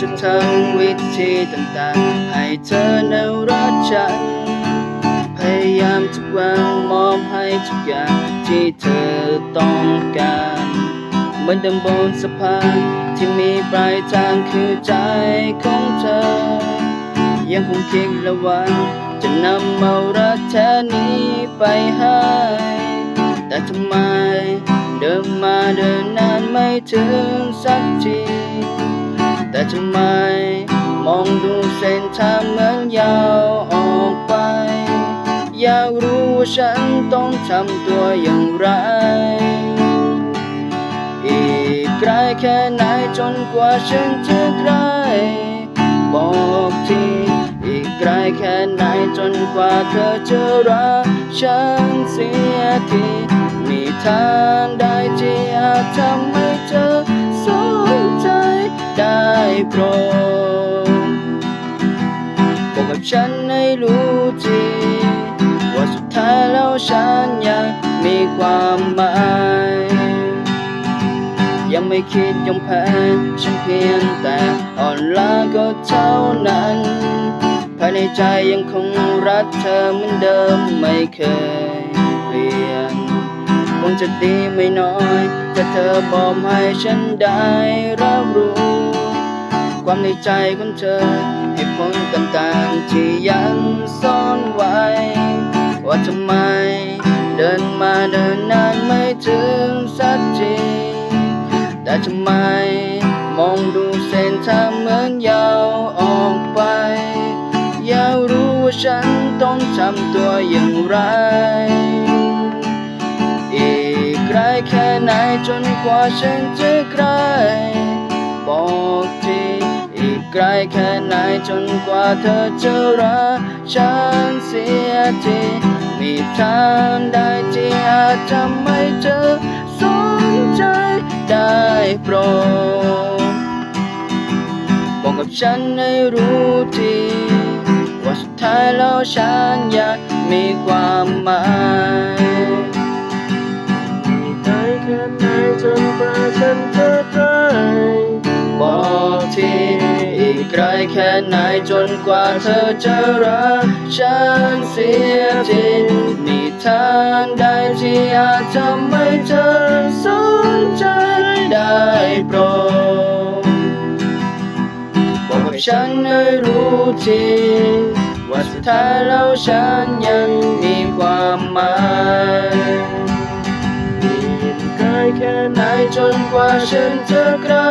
จะทำวิธีต่างๆ ให้เธอเนรักฉัน พยายามทุกวันมอบให้ทุกอย่างที่เธอต้องการเหมือนดังบนสะพานที่มีปลายทางคือใจของเธอ ยังคงคิดละวัน จะนำเอารักแท้นี้ไปให้ แต่ทำไมเดินมาเดินนานไม่ถึงสักที ทำไม มองดูเส้นทางเหมือนยาวออกไป อยากรู้ว่าฉันต้องทำตัวอย่างไร อีกไกลแค่ไหนจนกว่าฉันจะใกล้บอกทีอีกไกลแค่ไหนจนกว่าเธอจะรักฉันเสียทีมีทางใดที่อาจทำให้เธอ โปรดบอกกับฉันให้รู้ทีว่าสุดท้ายแล้วฉันยังมีความหมาย ยังไม่คิดยอมแพ้ฉันเพียงแต่อ่อนล้าก็เท่านั้น ภายในใจยังคงรักเธอเหมือนเดิมไม่เคยเปลี่ยนคงจะดีไม่น้อยถ้าเธอบอกให้ฉันได้รับรู้ ความในใจของเธอเหตุผลต่างๆที่ยังซ่อนไว้ ว่าทำไม เดินมาเดินนานไม่ถึงสักที แต่ทำไม มองดูเส้นทางเหมือนยาวออกไป อยากรู้ว่าฉันต้องทำตัวอย่างไรอีกไกลแค่ไหนจนกว่าฉันจะใกล้บอก กไกลแค่ไหนจนกว่าเธอจะรักฉันเสียทีมีทางใดที่อาจทำให้เธอสนใจได้โปรดบอกกับฉันให้รู้ทีว่าสุดท้ายแล้วฉันอยากมีความหมายไกลแค่ไหนจนกว่าฉันจะ แค่ไหนจนกว่าเธอจะรักฉันเสียทีมีทางใดที่อาจทำให้เธอสนใจได้โปรดบอกกับฉันให้รู้ทีว่าสุดท้ายแล้วฉันยังมีความหมายไกลแค่ไหนไหนจนกว่าฉันจะใกล้